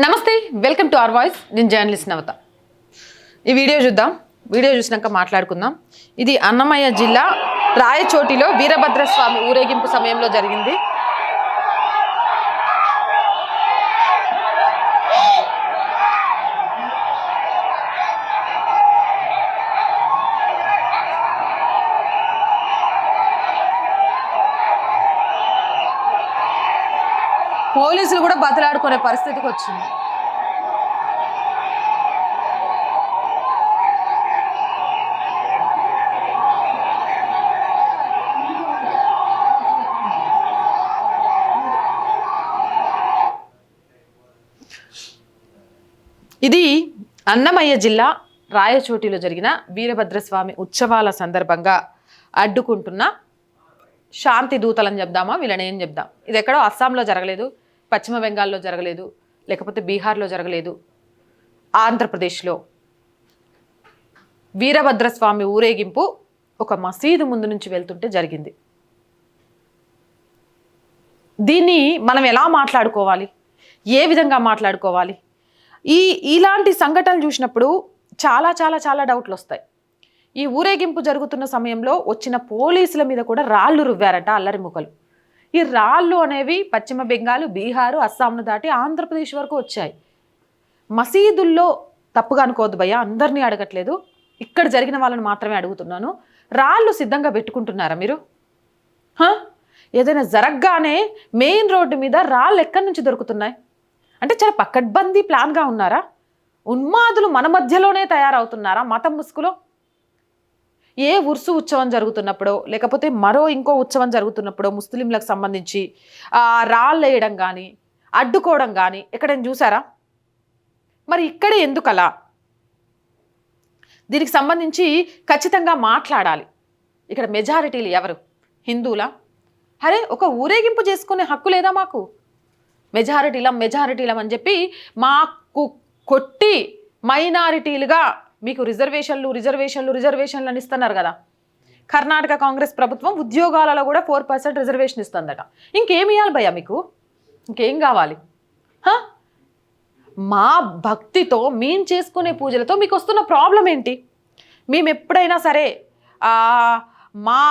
నమస్తే welcome to our voice. నేను journalist Navata. ఈ వీడియో చూద్దాం. వీడియో చూసినాక మాట్లాడుకుందాం. ఇది అన్నమయ్య జిల్లా రాయచోటిలో వీరభద్రస్వామి ఊరేగింపు సమయంలో జరిగింది. పోలీసులు కూడా బతలాడుకునే పరిస్థితికి వచ్చింది. ఇది అన్నమయ్య జిల్లా రాయచోటిలో జరిగిన వీరభద్రస్వామి ఉత్సవాల సందర్భంగా అడ్డుకుంటున్న శాంతి దూతలని చెప్దామా? వీళ్ళని ఏం చెప్దాం? ఇది ఎక్కడో అస్సాంలో జరగలేదు. పశ్చిమ బెంగాల్లో జరగలేదు లేకపోతే బీహార్లో జరగలేదు ఆంధ్రప్రదేశ్లో. వీరభద్రస్వామి ఊరేగింపు ఒక మసీదు ముందు నుంచి వెళ్తుంటే జరిగింది. దీన్ని మనం ఎలా మాట్లాడుకోవాలి? ఏ విధంగా మాట్లాడుకోవాలి? ఈ ఇలాంటి సంఘటనలు చూసినప్పుడు చాలా చాలా చాలా డౌట్లు వస్తాయి. ఈ ఊరేగింపు జరుగుతున్న సమయంలో వచ్చిన పోలీసుల మీద కూడా రాళ్ళు రువ్వారట అల్లరి ముఖలు. ఈ రాళ్ళు అనేవి పశ్చిమ బెంగాల్ బీహారు అస్సాంను దాటి ఆంధ్రప్రదేశ్ వరకు వచ్చాయి. మసీదుల్లో తప్పుగా అనుకోవద్దు భయ్య అందరినీ అడగట్లేదు. ఇక్కడ జరిగిన వాళ్ళని మాత్రమే అడుగుతున్నాను. రాళ్ళు సిద్ధంగా పెట్టుకుంటున్నారా మీరు? ఏదైనా జరగగానే మెయిన్ రోడ్డు మీద రాళ్ళు ఎక్కడి నుంచి దొరుకుతున్నాయి? అంటే చాలా పక్కడ్బందీ ప్లాన్గా ఉన్నారా? ఉన్మాదులు మన మధ్యలోనే తయారవుతున్నారా? మతం ముసుగులో? ఏ ఉర్సు ఉత్సవం జరుగుతున్నప్పుడో లేకపోతే మరో ఇంకో ఉత్సవం జరుగుతున్నప్పుడో ముస్లింలకు సంబంధించి రాళ్ళు వేయడం కానీ అడ్డుకోవడం కానీ ఎక్కడైనా చూసారా? మరి ఇక్కడే ఎందుకు అలా దీనికి సంబంధించి ఖచ్చితంగా మాట్లాడాలి. ఇక్కడ మెజారిటీలు ఎవరు? హిందువులా? అరే ఒక ఊరేగింపు చేసుకునే హక్కు లేదా మాకు? మెజారిటీలం మెజారిటీలం అని చెప్పి మాకు కొట్టి మైనారిటీలుగా మీకు రిజర్వేషన్లు రిజర్వేషన్లు రిజర్వేషన్లు అని ఇస్తున్నారు కదా. కర్ణాటక కాంగ్రెస్ ప్రభుత్వం ఉద్యోగాలలో కూడా ఫోర్ పర్సెంట్ రిజర్వేషన్ ఇస్తుందట. ఇంకేమి ఇవ్వాలి భయ్యా మీకు? ఇంకేం కావాలి? మా భక్తితో మేము చేసుకునే పూజలతో మీకు వస్తున్న ప్రాబ్లం ఏంటి? మేము ఎప్పుడైనా సరే మా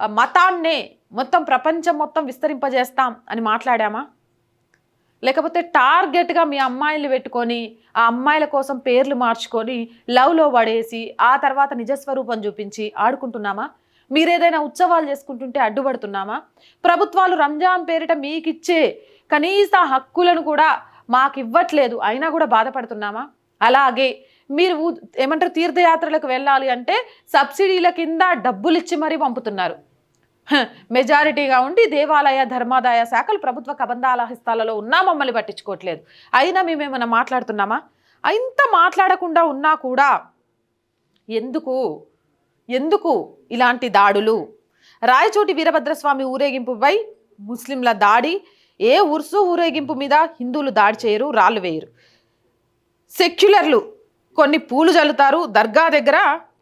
మతాన్నే మొత్తం ప్రపంచం మొత్తం విస్తరింపజేస్తాం అని మాట్లాడామా? లేకపోతే టార్గెట్గా మీ అమ్మాయిలు పెట్టుకొని ఆ అమ్మాయిల కోసం పేర్లు మార్చుకొని లవ్లో పడేసి ఆ తర్వాత నిజస్వరూపం చూపించి ఆడుకుంటున్నామా? మీరేదైనా ఉత్సవాలు చేసుకుంటుంటే అడ్డుపడుతున్నామా? ప్రభుత్వాలు రంజాన్ పేరిట మీకు ఇచ్చే కనీస హక్కులను కూడా మాకు ఇవ్వట్లేదు అయినా కూడా బాధపడుతున్నామా? అలాగే మీరు ఏమంటారు తీర్థయాత్రలకు వెళ్ళాలి అంటే సబ్సిడీల కింద డబ్బులు ఇచ్చి మరీ పంపుతున్నారు. మెజారిటీగా ఉండి దేవాలయ ధర్మాదాయ శాఖలు ప్రభుత్వ కబంధాల హస్తాలలో ఉన్నా మమ్మల్ని పట్టించుకోవట్లేదు. అయినా మేమేమైనా మాట్లాడుతున్నామా? ఇంత మాట్లాడకుండా ఉన్నా కూడా ఎందుకు? ఎందుకు ఇలాంటి దాడులు? రాయచోటి వీరభద్రస్వామి ఊరేగింపుపై ముస్లింల దాడి ఏ ఉర్సు ఊరేగింపు మీద హిందువులు దాడి చేయరు రాళ్ళు వేయరు. సెక్యులర్లు కొన్ని పూలు జల్లుతారు దర్గా దగ్గర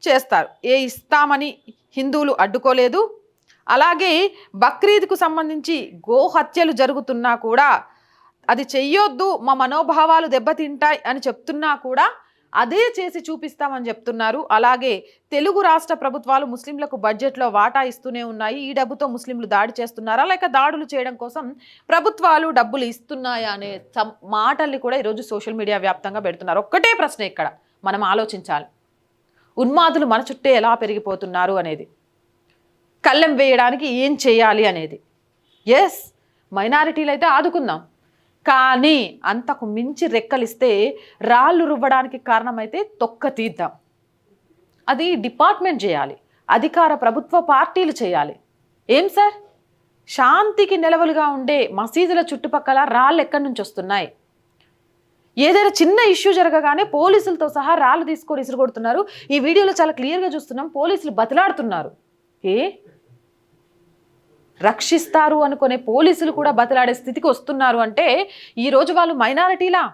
చేస్తారు. ఏ ఇస్తామని హిందువులు అడ్డుకోలేదు అలాగే బక్రీద్కు సంబంధించి గోహత్యలు జరుగుతున్నా కూడా అది చెయ్యొద్దు మా మనోభావాలు దెబ్బతింటాయి అని చెప్తున్నా కూడా అదే చేసి చూపిస్తామని చెప్తున్నారు. అలాగే తెలుగు రాష్ట్ర ప్రభుత్వాలు ముస్లింలకు బడ్జెట్లో వాటా ఇస్తూనే ఉన్నాయి. ఈ డబ్బుతో ముస్లింలు దాడి చేస్తున్నారా? లేక దాడులు చేయడం కోసం ప్రభుత్వాలు డబ్బులు ఇస్తున్నాయా అనే సం- మాటల్ని కూడా ఈరోజు సోషల్ మీడియా వ్యాప్తంగా పెడుతున్నారు. ఒక్కటే ప్రశ్న ఇక్కడ. మనం ఆలోచించాలి. ఉన్మాదులు మన చుట్టే ఎలా పెరిగిపోతున్నారు అనేది. కళ్ళెం వేయడానికి ఏం చేయాలి అనేది. ఎస్ మైనారిటీలు అయితే ఆదుకుందాం. కానీ అంతకు మించి రెక్కలిస్తే రాళ్ళు రువ్వడానికి కారణమైతే తొక్క తీద్దాం. అది డిపార్ట్మెంట్ చేయాలి. అధికార ప్రభుత్వ పార్టీలు చేయాలి. ఏం సార్? శాంతికి నిలవలుగా ఉండే మసీదుల చుట్టుపక్కల రాళ్ళు ఎక్కడి నుంచి వస్తున్నాయి? ఏదైనా చిన్న ఇష్యూ జరగగానే పోలీసులతో సహా రాళ్ళు తీసుకొని ఇసురుకొడుతున్నారు ఈ వీడియోలో చాలా క్లియర్గా చూస్తున్నాం. పోలీసులు బతిలాడుతున్నారు. ఏ? రక్షిస్తారు అనుకునే పోలీసులు కూడా బతలాడే స్థితికి వస్తున్నారు అంటే ఈరోజు వాళ్ళు మైనారిటీలా?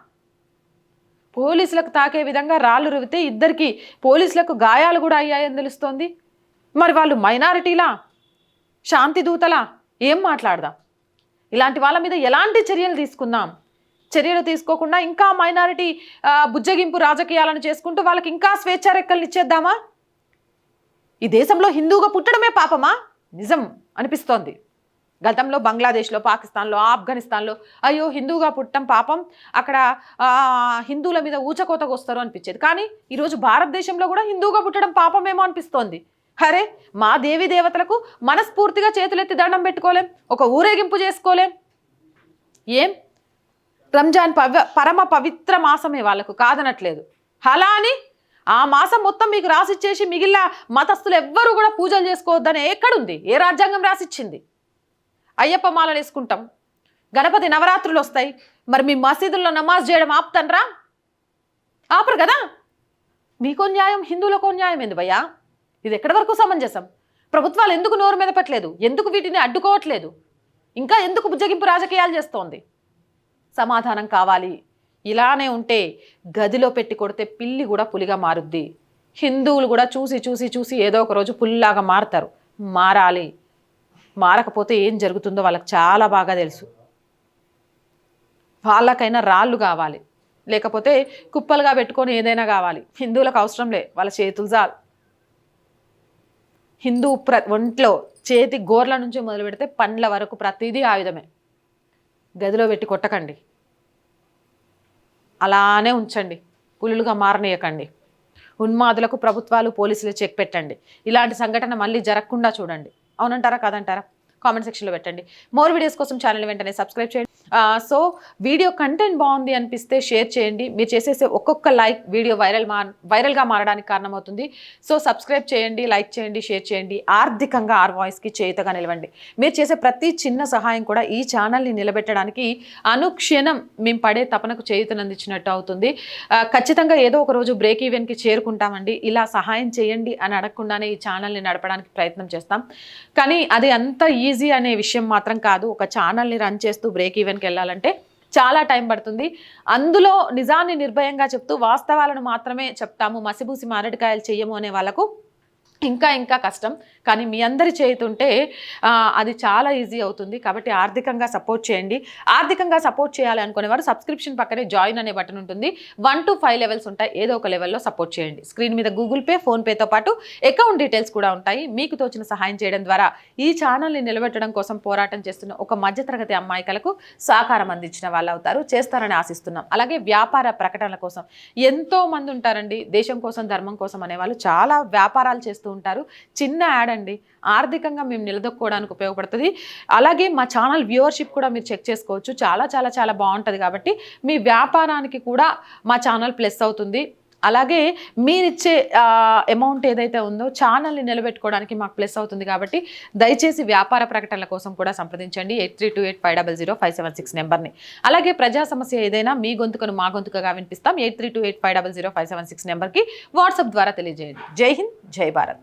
పోలీసులకు తాకే విధంగా రాళ్ళు రువితే ఇద్దరికి పోలీసులకు గాయాలు కూడా అయ్యాయని తెలుస్తోంది. మరి వాళ్ళు మైనారిటీలా? శాంతి దూతలా? ఏం మాట్లాడదాం? ఇలాంటి వాళ్ళ మీద ఎలాంటి చర్యలు తీసుకుందాం? చర్యలు తీసుకోకుండా ఇంకా మైనారిటీ బుజ్జగింపు రాజకీయాలను చేసుకుంటూ వాళ్ళకి ఇంకా స్వేచ్ఛ రెక్కలు ఇచ్చేద్దామా? ఈ దేశంలో హిందువుగా పుట్టడమే పాపమా? నిజం. అనిపిస్తోంది. గతంలో బంగ్లాదేశ్లో పాకిస్తాన్లో ఆఫ్ఘనిస్తాన్లో అయ్యో హిందూగా పుట్టడం పాపం అక్కడ హిందువుల మీద ఊచకోతకు వస్తారు అనిపించేది. కానీ ఈరోజు భారతదేశంలో కూడా హిందూగా పుట్టడం పాపమేమో అనిపిస్తోంది. అరే మా దేవి దేవతలకు మనస్ఫూర్తిగా చేతులెత్తి దండం పెట్టుకోలేం ఒక ఊరేగింపు చేసుకోలేం. ఏం? రంజాన్ పవ పరమ పవిత్ర మాసమే వాళ్ళకు కాదనట్లేదు. అలా అని ఆ మాసం మొత్తం మీకు రాసిచ్చేసి మిగిలిన మతస్థులు ఎవ్వరూ కూడా పూజలు చేసుకోవద్దని ఎక్కడుంది? ఏ రాజ్యాంగం రాసిచ్చింది? అయ్యప్ప మాలలు వేసుకుంటాం. గణపతి నవరాత్రులు వస్తాయి. మరి మీ మసీదుల్లో నమాజ్ చేయడం ఆపుతాన్రా? ఆపరు కదా? మీకో న్యాయం హిందువులకో న్యాయం ఏంది భయ్యా? ఇది ఎక్కడి వరకు సమంజసం? ప్రభుత్వాలు ఎందుకు నోరు మీద పెట్టలేదు? ఎందుకు వీటిని అడ్డుకోవట్లేదు? ఇంకా ఎందుకు బుజ్జగింపు రాజకీయాలు చేస్తోంది? సమాధానం కావాలి. ఇలానే ఉంటే గదిలో పెట్టి కొడితే పిల్లి కూడా పులిగా మారుద్ది. హిందువులు కూడా చూసి చూసి చూసి ఏదో ఒక రోజు పుల్లాగా మారుతారు. మారాలి. మారకపోతే ఏం జరుగుతుందో వాళ్ళకి చాలా బాగా తెలుసు. వాళ్ళకైనా రాళ్ళు కావాలి. లేకపోతే కుప్పలుగా పెట్టుకొని ఏదైనా కావాలి. హిందువులకు అవసరం లే. వాళ్ళ చేతులు చాలు. హిందూ ప్ర ఒంట్లో చేతి గోర్ల నుంచి మొదలు పెడితే పండ్ల వరకు ప్రతిదీ ఆయుధమే. గదిలో పెట్టి కొట్టకండి. అలానే ఉంచండి. పులులుగా మారనీయకండి. ఉన్మాదులకు ప్రభుత్వాలు పోలీసులు చెక్ పెట్టండి. ఇలాంటి సంఘటన మళ్ళీ జరగకుండా చూడండి. అవునంటారా? కాదంటారా? కామెంట్ సెక్షన్లో పెట్టండి. మోర్ వీడియోస్ కోసం ఛానల్ వెంటనే సబ్స్క్రైబ్ చేయండి. సో వీడియో కంటెంట్ బాగుంది అనిపిస్తే షేర్ చేయండి. మీరు చేసేసే ఒక్కొక్క లైక్ వీడియో వైరల్ మా వైరల్గా మారడానికి కారణమవుతుంది. సో సబ్స్క్రైబ్ చేయండి లైక్ చేయండి షేర్ చేయండి. ఆర్థికంగా ఆర్ వాయిస్కి చేతగా నిలవండి. మీరు చేసే ప్రతి చిన్న సహాయం కూడా ఈ ఛానల్ని నిలబెట్టడానికి అనుక్షణం మేము పడే తపనకు చేయుతనందించినట్టు అవుతుంది. ఖచ్చితంగా ఏదో ఒక రోజు బ్రేక్ ఈవెన్కి చేరుకుంటామండి. ఇలా సహాయం చేయండి అని అడగకుండానే ఈ ఛానల్ని నడపడానికి ప్రయత్నం చేస్తాం. కానీ అది అంత ఈజీ అనే విషయం మాత్రం కాదు. ఒక ఛానల్ని రన్ చేస్తూ బ్రేక్ ఈవెన్ ఈవెన్కి వెళ్ళాలంటే చాలా టైం పడుతుంది. అందులో నిజాన్ని నిర్భయంగా చెప్తూ వాస్తవాలను మాత్రమే చెప్తాము. మసిబూసి మారడికాయలు చెయ్యము అనే వాళ్ళకు ఇంకా ఇంకా కష్టం. కానీ మీ అందరి చేయుతుంటే అది చాలా ఈజీ అవుతుంది. కాబట్టి ఆర్థికంగా సపోర్ట్ చేయండి. ఆర్థికంగా సపోర్ట్ చేయాలి అనుకునేవారు సబ్స్క్రిప్షన్ పక్కనే జాయిన్ అనే బటన్ ఉంటుంది. వన్ టు ఫైవ్ లెవెల్స్ ఉంటాయి. ఏదో ఒక లెవెల్లో సపోర్ట్ చేయండి. స్క్రీన్ మీద గూగుల్ పే ఫోన్పేతో పాటు అకౌంట్ డీటెయిల్స్ కూడా ఉంటాయి. మీకు తోచిన సహాయం చేయడం ద్వారా ఈ ఛానల్ని నిలబెట్టడం కోసం పోరాటం చేస్తున్న ఒక మధ్యతరగతి అమ్మాయికలకు సహకారం అందించిన వాళ్ళు అవుతారు. చేస్తారని ఆశిస్తున్నాం. అలాగే వ్యాపార ప్రకటనల కోసం ఎంతో మంది ఉంటారండి. దేశం కోసం ధర్మం కోసం అనేవాళ్ళు చాలా వ్యాపారాలు చేస్తూ ఉంటారు. చిన్న యాడ్ అండి. ఆర్థికంగా మేము నిలదొక్కోవడానికి ఉపయోగపడుతుంది. అలాగే మా ఛానల్ వ్యూవర్షిప్ కూడా మీరు చెక్ చేసుకోవచ్చు. చాలా చాలా చాలా బాగుంటుంది కాబట్టి మీ వ్యాపారానికి కూడా మా ఛానల్ ప్లస్ అవుతుంది. అలాగే మీరిచ్చే అమౌంట్ ఏదైతే ఉందో ఛానల్ని నిలబెట్టుకోవడానికి మాకు ప్లస్ అవుతుంది కాబట్టి దయచేసి వ్యాపార ప్రకటనల కోసం కూడా సంప్రదించండి. Eight three two eight five double zero five seven six నెంబర్ని. అలాగే ప్రజా సమస్య ఏదైనా మీ గొంతుకను మా గొంతుకగా వినిపిస్తాం. Eight three two eight five double zero five seven six నెంబర్కి వాట్సాప్ ద్వారా తెలియజేయండి. జై హింద్ జై భారత్.